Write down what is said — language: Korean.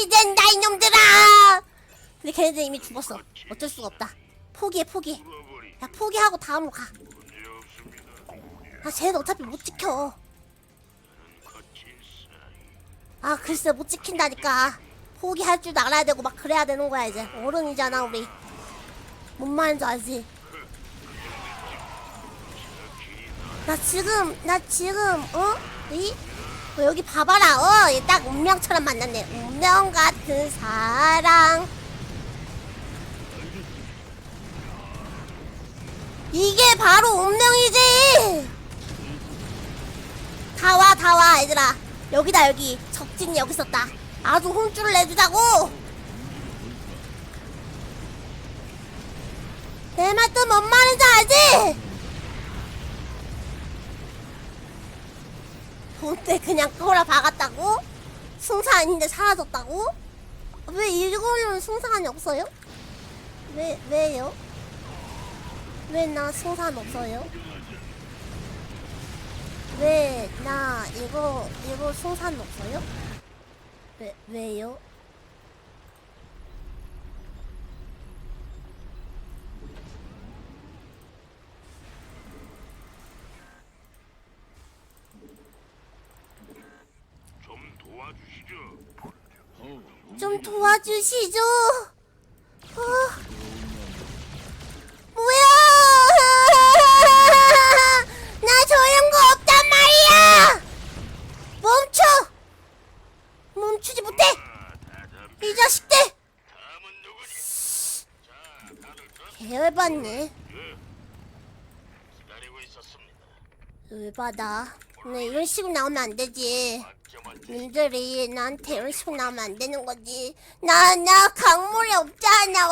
어른이 된다 이놈들아 근데 걔네들 이미 죽었어 어쩔 수가 없다 포기해 포기해 야 포기하고 다음으로 가 아, 쟤는 어차피 못 지켜. 아, 글쎄, 못 지킨다니까. 포기할 줄도 알아야 되고, 막 그래야 되는 거야, 이제. 어른이잖아, 우리. 뭔 말인지 알지? 나 지금, 나 지금, 어? 이? 어, 여기 봐봐라, 어? 얘딱 운명처럼 만났네. 운명 같은 사랑. 이게 바로 운명이지! 다 와, 다 와, 얘들아. 여기다, 여기. 적진이 여기 있었다. 아주 혼쭐을 내주자고! 내 말 또 뭔 말인지 알지? 본때 그냥 꼬라 박았다고? 승사 아닌데 사라졌다고? 왜 일본은 승사안이 없어요? 왜, 왜요? 왜 나 승산 없어요? 왜 나 이거 이거 승산 없어요? 왜 왜요? 좀 도와주시죠. 어. 뭐야? 나 저런 거 없단 말이야. 멈춰. 멈추지 못해. 이 자식들. 개열받네. 열받아. 나 이런 식으로 나오면 안 되지. 님들이 나한테 이런 식으로 나오면 안 되는 거지. 나, 나 강물이 없잖아.